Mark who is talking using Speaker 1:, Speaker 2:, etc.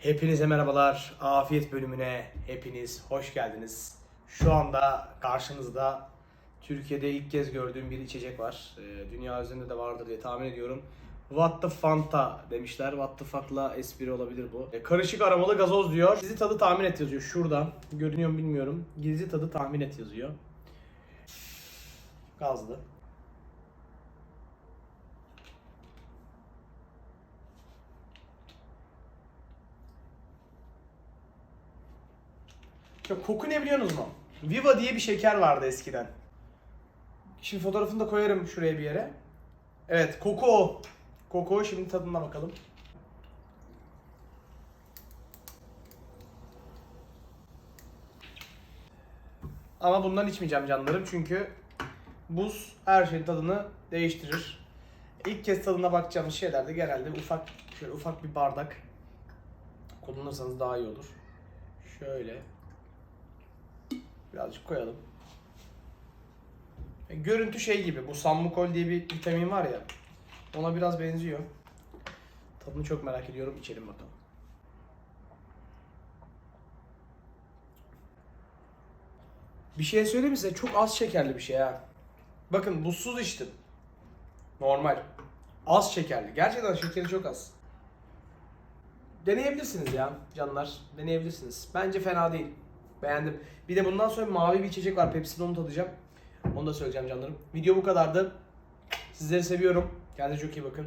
Speaker 1: Hepinize merhabalar. Afiyet bölümüne hepiniz hoş geldiniz. Şu anda karşınızda Türkiye'de ilk kez gördüğüm bir içecek var. Ee, Dünya üzerinde de vardır diye tahmin ediyorum. What the Fanta demişler. What the fuck'la espri olabilir bu. E, karışık aromalı gazoz diyor. Gizli tadı tahmin et yazıyor şuradan. Görünüyor mu bilmiyorum. Gizli tadı tahmin et yazıyor. Gazlı. Ya koku ne biliyorsunuz mu? Viva diye bir şeker vardı eskiden. Şimdi fotoğrafını da koyarım şuraya bir yere. Evet koku o. Koku o. Şimdi tadına bakalım. Ama bundan içmeyeceğim canlarım çünkü buz her şeyin tadını değiştirir. İlk kez tadına bakacağımız şeyler de genelde ufak şöyle ufak bir bardak kullanırsanız daha iyi olur. Şöyle Birazcık koyalım. E, Görüntü şey gibi. Bu Sammukol diye bir vitamin var ya. Ona biraz benziyor. Tadını çok merak ediyorum. İçelim bakalım. Bir şey söyleyeyim size? Çok az şekerli bir şey ha. Bakın buzsuz içtim. Normal. Az şekerli. Gerçekten şekeri çok az. Deneyebilirsiniz ya canlar. Deneyebilirsiniz. Bence fena değil. Beğendim. Bir de bundan sonra mavi bir içecek var. Pepsi'den onu tadacağım. Onu da söyleyeceğim canlarım. Video bu kadardı. Sizleri seviyorum. Kendinize çok iyi bakın.